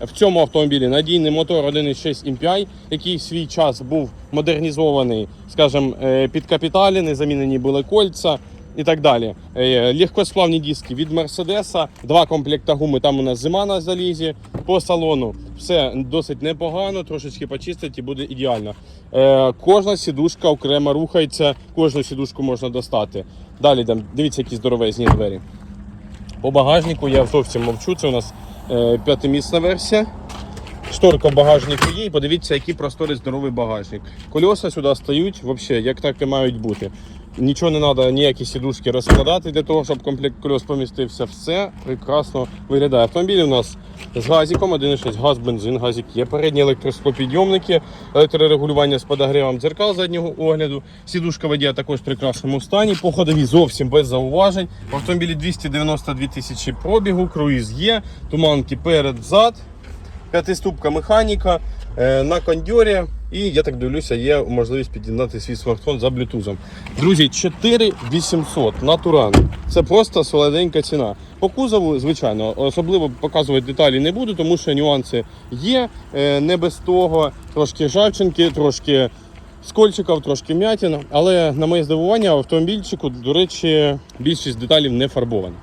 В цьому автомобілі надійний мотор 1.6 MPI, який в свій час був модернізований, скажімо, е, під капіталі, не замінені були кольця і так далі. Е, Легкосплавні диски від Мерседеса, два комплекта гуми. Там у нас зима на залізі. По салону все досить непогано, трошечки почистить і буде ідеально. Е, Кожна сідушка окремо рухається, кожну сідушку можна достати. Далі. Дивіться, які здоровезні двері. По багажнику я зовсім мовчу. Це у нас е, п'ятимісна версія. Шторка в багажнику є, і подивіться, який просторий здоровий багажник. Кольоса сюди стають, взагалі, як так і мають бути. Нічого не треба, ніякі сідушки розкладати для того, щоб комплект кольос помістився. Все прекрасно виглядає. Автомобіль у нас з газиком, 1.6 газ, бензин, газик є. Передні електросклопідйомники, електрорегулювання з подогрівом дзеркал заднього огляду. Сідушка водія також в прекрасному стані. По ходові зовсім без зауважень. В автомобілі 292 тисячі пробігу, круїз є, туманки перед зад. П'ятиступка механіка е, на кондьорі. І я так дивлюся, є можливість під'єднати свій смартфон за блютузом. Друзі, 4800 на. Це просто солоденька ціна. По кузову, звичайно, особливо показувати деталі не буду, тому що нюанси є. е, Не без того. Трошки жавчинки, трошки скольчиків, трошки м'ятін. Але на моє здивування, в автомобільчику, до речі, більшість деталів не фарбовані.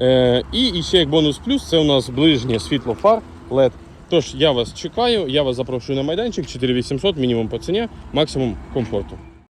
Е, і ще як бонус плюс, це у нас ближнє світло фар LED. Тож я вас чекаю, я вас запрошую на майданчик 4800, мінімум по ціні, максимум комфорту.